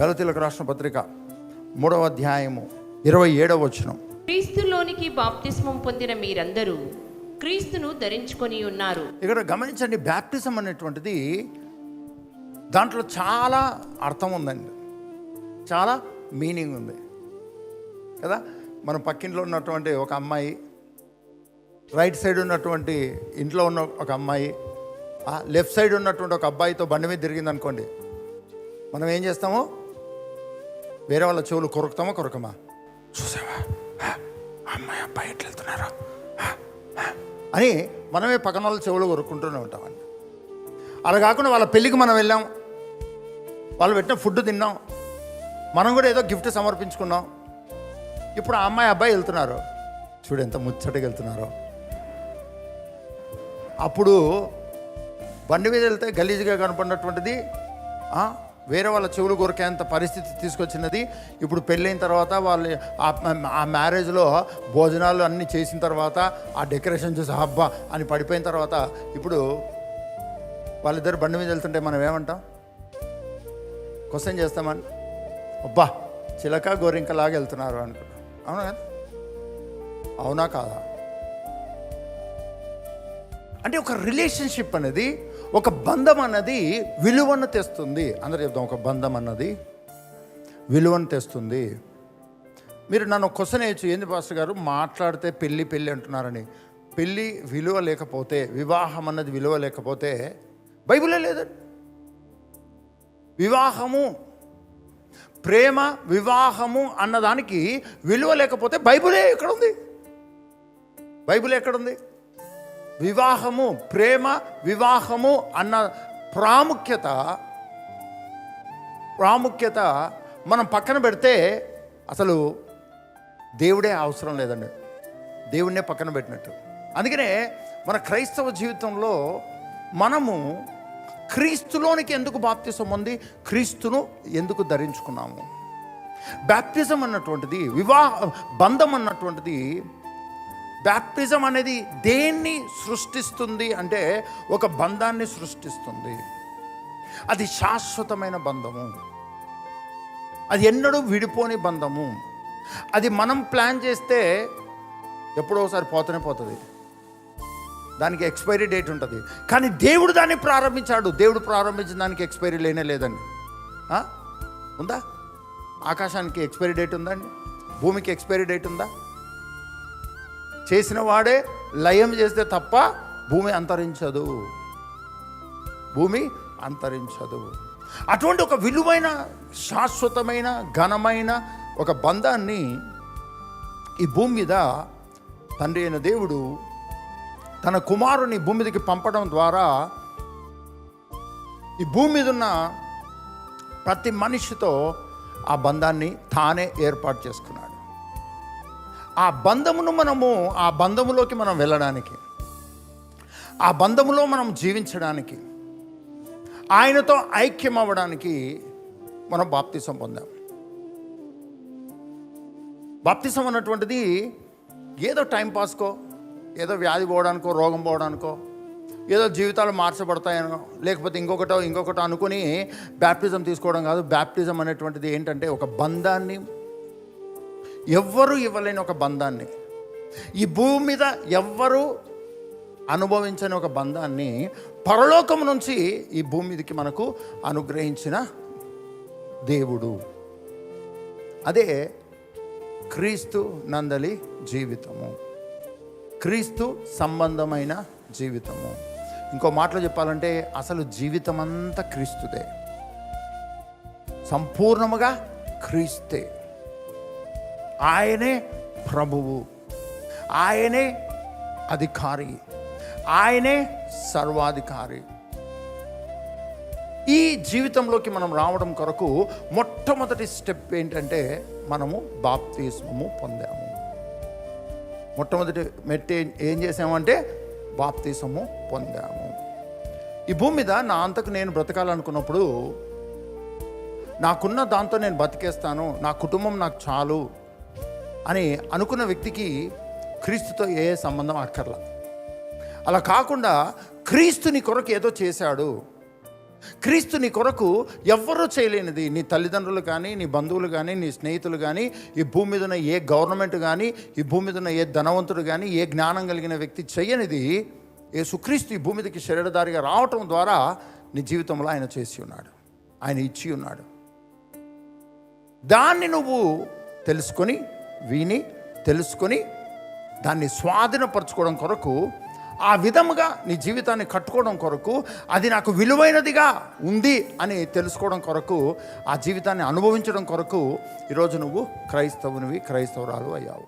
గలతీలకు రాష్ట్ర పత్రిక మూడవ అధ్యాయము ఇరవై ఏడవ వచనం. క్రీస్తులోనికి బాప్తిస్మం పొందిన మీరందరూ క్రీస్తును ధరించుకొని ఉన్నారు. ఇక్కడ గమనించండి బ్యాప్టిజం అనేటువంటిది దాంట్లో చాలా అర్థం ఉందండి. చాలా మీనింగ్ ఉంది. కదా? మన పక్కింట్లో ఉన్నటువంటి ఒక అమ్మాయి రైట్ సైడ్ ఉన్నటువంటి ఇంట్లో ఉన్న ఒక అమ్మాయి ఆ లెఫ్ట్ సైడ్ ఉన్నటువంటి ఒక అబ్బాయితో బండి మీద తిరిగింది అనుకోండి మనం ఏం చేస్తాము? వేరే వాళ్ళ చెవులు కొరుకుతామా కొరకమా? చూసావా? అమ్మాయి అబ్బాయి ఎట్లా వెళ్తున్నారా? అని మనమే పక్కన వాళ్ళ చెవులు కొరుక్కుంటూనే ఉంటామండి అలా కాకుండా వాళ్ళ పెళ్ళికి మనం వెళ్ళాం. వాళ్ళు పెట్టిన ఫుడ్ తిన్నాం. మనం కూడా ఏదో గిఫ్ట్ సమర్పించుకున్నాం. ఇప్పుడు ఆ అమ్మాయి అబ్బాయి వెళ్తున్నారు. చూడు ఎంత ముచ్చటగా వెళ్తున్నారో. అప్పుడు బండి మీద వెళ్తే గలీజ్గా కనపడినటువంటిది వేరే వాళ్ళ చెవులు కొరికేంత పరిస్థితి తీసుకొచ్చినది. ఇప్పుడు పెళ్ళైన తర్వాత వాళ్ళు ఆ- ఆ మ్యారేజ్లో భోజనాలు అన్నీ చేసిన తర్వాత ఆ డెకరేషన్ చూసి హబ్బా అని పడిపోయిన తర్వాత ఇప్పుడు వాళ్ళిద్దరు బండి మీద వెళ్తుంటే మనం ఏమంటాం? క్వశ్చన్ చేస్తామని. అబ్బా చిలక గోరింకలాగా వెళ్తున్నారు అనుకుంటాం. అవునా కదా? అవునా కాదా? అంటే ఒక రిలేషన్షిప్ అనేది ఒక బంధం అన్నది విలువను తెస్తుంది. అందరూ చెప్తాం ఒక బంధం అన్నది విలువను తెస్తుంది. మీరు నన్ను క్వశ్చన్ వేయచ్చు ఏంది పాస్టర్ గారు? మాట్లాడితే పెళ్ళి పెళ్ళి అంటున్నారని. పెళ్ళి విలువ లేకపోతే వివాహం అన్నది విలువ లేకపోతే బైబిలే లేదండి వివాహము ప్రేమ వివాహము అన్నదానికి విలువ లేకపోతే బైబిలే ఎక్కడ ఉంది బైబిల్ ఎక్కడుంది? వివాహము ప్రేమ వివాహము అన్న ప్రాముఖ్యత ప్రాముఖ్యత మనం పక్కన పెడితే అసలు దేవుడే అవసరం లేదండి. దేవుడినే పక్కన పెట్టినట్టు. అందుకనే మన క్రైస్తవ జీవితంలో మనము క్రీస్తులోనికి ఎందుకు బాప్తిసం ఉంది? క్రీస్తును ఎందుకు ధరించుకున్నాము? బ్యాప్తిజం అన్నటువంటిది వివాహ బంధం అన్నటువంటిది బ్యాప్టిజం అనేది దేన్ని సృష్టిస్తుంది అంటే ఒక బంధాన్ని సృష్టిస్తుంది. అది శాశ్వతమైన బంధము. అది ఎన్నడూ విడిపోని బంధము. అది మనం ప్లాన్ చేస్తే ఎప్పుడో ఒకసారి పోతూనే పోతుంది. దానికి ఎక్స్పైరీ డేట్ ఉంటుంది. కానీ దేవుడు దాన్ని ప్రారంభించాడు. దేవుడు ప్రారంభించిన దానికి ఎక్స్పైరీ లేనే లేదండి. ఉందా? ఆకాశానికి ఎక్స్పైరీ డేట్ ఉందండి భూమికి ఎక్స్పైరీ డేట్ ఉందా? చేసిన వాడే లయం చేస్తే తప్ప భూమి అంతరించదు. భూమి అంతరించదు. అటువంటి ఒక విలువైన శాశ్వతమైన ఘనమైన ఒక బంధాన్ని ఈ భూమి మీద తండ్రి అయిన దేవుడు తన కుమారుని భూమి మీదకి పంపడం ద్వారా ఈ భూమి మీద ఉన్న ప్రతి మనిషితో ఆ బంధాన్ని తానే ఏర్పాటు చేసుకున్నాడు. ఆ బంధమును మనము ఆ బంధములోకి మనం వెళ్ళడానికి ఆ బంధములో మనం జీవించడానికి ఆయనతో ఐక్యం అవ్వడానికి మనం బాప్తిసం పొందాం. బాప్తిసం అన్నటువంటిది ఏదో టైంపాస్కో ఏదో వ్యాధి పోవడానికో రోగం పోవడానికో ఏదో జీవితాలు మార్చబడతాయనో లేకపోతే ఇంకొకటో ఇంకొకటో అనుకుని బ్యాప్టిజం తీసుకోవడం కాదు. బ్యాప్టిజం అనేటువంటిది ఏంటంటే ఒక బంధాన్ని ఎవ్వరూ ఇవ్వలేని ఒక బంధాన్ని. ఈ భూమి మీద ఎవ్వరూ అనుభవించని ఒక బంధాన్ని పరలోకం నుంచి ఈ భూమి మీదకి మనకు అనుగ్రహించిన దేవుడు. అదే క్రీస్తు నందలి జీవితము. క్రీస్తు సంబంధమైన జీవితము. ఇంకో మాటలో చెప్పాలంటే అసలు జీవితం అంతా క్రీస్తుదే. సంపూర్ణముగా క్రీస్తే. ఆయనే ప్రభువు. ఆయనే అధికారి. ఆయనే సర్వాధికారి. ఈ జీవితంలోకి మనం రావడం కొరకు మొట్టమొదటి స్టెప్ ఏంటంటే మనము బాప్తిస్మము పొందాము. మొట్టమొదటి మెట్టి ఏం చేసామంటే బాప్తిసము పొందాము. ఈ భూమి మీద నా అంతకు నేను బ్రతకాలనుకున్నప్పుడు నాకున్న దాంతో నేను బతికేస్తాను నా కుటుంబం నాకు చాలు అని అనుకున్న వ్యక్తికి క్రీస్తుతో ఏ సంబంధం అక్కర్లా. అలా కాకుండా క్రీస్తుని కొరకు ఏదో చేశాడు. క్రీస్తు నీ కొరకు ఎవ్వరూ చేయలేనిది. నీ తల్లిదండ్రులు కానీ నీ బంధువులు కానీ నీ స్నేహితులు కానీ ఈ భూమి మీద ఉన్న ఏ గవర్నమెంట్ కానీ ఈ భూమి మీద ఉన్న ఏ ధనవంతుడు కానీ ఏ జ్ఞానం కలిగిన వ్యక్తి చేయనిది యేసుక్రీస్తు ఈ భూమి మీదకి శరీరధారిగా రావటం ద్వారా నీ జీవితంలో ఆయన చేసి ఉన్నాడు. ఆయన ఇచ్చి ఉన్నాడు. దాన్ని నువ్వు తెలుసుకొని విని తెలుసుకొని దాన్ని స్వాధీనపరచుకోవడం కొరకు ఆ విధముగా నీ జీవితాన్ని కట్టుకోవడం కొరకు అది నాకు విలువైనదిగా ఉంది అని తెలుసుకోవడం కొరకు ఆ జీవితాన్ని అనుభవించడం కొరకు ఈరోజు నువ్వు క్రైస్తవునివి క్రైస్తవురాలు అయ్యావు.